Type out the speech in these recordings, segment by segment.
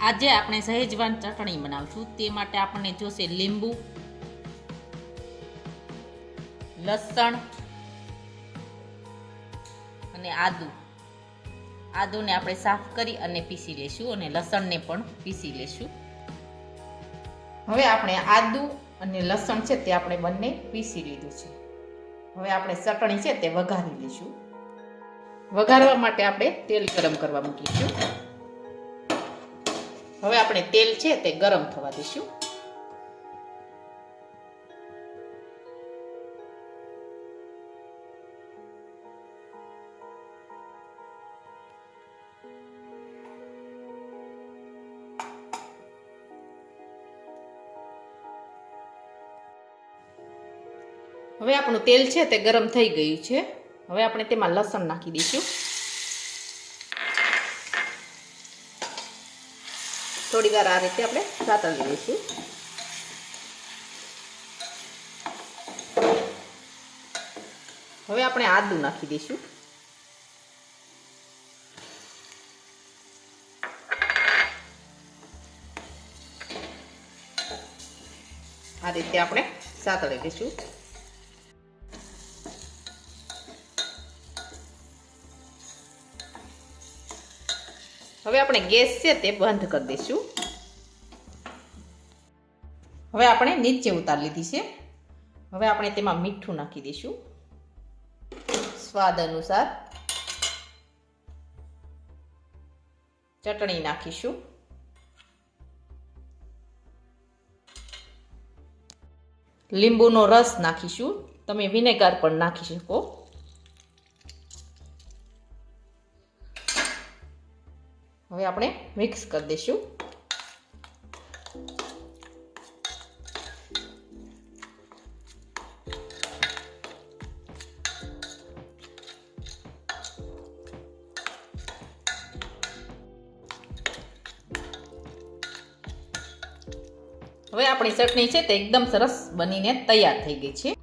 આજે આપણે સહેજવાન ચટણી બનાવશું. તે માટે આપણને જોશે લીંબુ, લસણ અને આદુ. આદુને આપણે સાફ કરી અને પીસી લેશું અને લસણને પણ પીસી લેશું. હવે આપણે આદુ અને લસણ છે તે આપણે બંને પીસી લીધું છે. હવે આપણે ચટણી છે તે વઘારી લઈશું વઘારવા માટે આપણે તેલ ગરમ કરવા મૂકીશું. હવે આપણે તેલ છે તે ગરમ થવા દઈશું. હવે આપણું તેલ છે તે ગરમ થઈ ગયું છે. હવે આપણે તેમાં લસણ નાખી દઈશું. થોડી વાર આ રીતે આપણે સાતળી દઈશું હવે આપણે આદુ નાખી દઈશું. આ રીતે આપણે સાતળી દઈશું હવે આપણે ગેસ છે તે બંધ કરી દઈશું. હવે આપણે નીચે ઉતાર લીધી છે. હવે આપણે તેમાં મીઠું નાખી દઈશું. સ્વાદ અનુસાર ચટણી નાખીશું. લીંબુનો રસ નાખીશું. તમે વિનેગર પણ નાખી શકો. હવે આપણે મિક્સ કરી દઈશું. હવે આપણી ચટણી છે તે એકદમ સરસ બનીને તૈયાર થઈ ગઈ છે.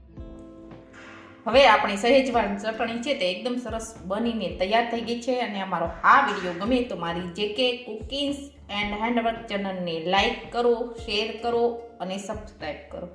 હવે આપણી સહેજવાન ચટણી છે તે એકદમ સરસ બનીને તૈયાર થઈ ગઈ છે અને અમારો આ વીડિયો ગમે તો મારી જે કે કુકિંગ્સ એન્ડ હેન્ડવર્ક ચેનલને લાઈક કરો, શેર કરો અને સબસ્ક્રાઈબ કરો.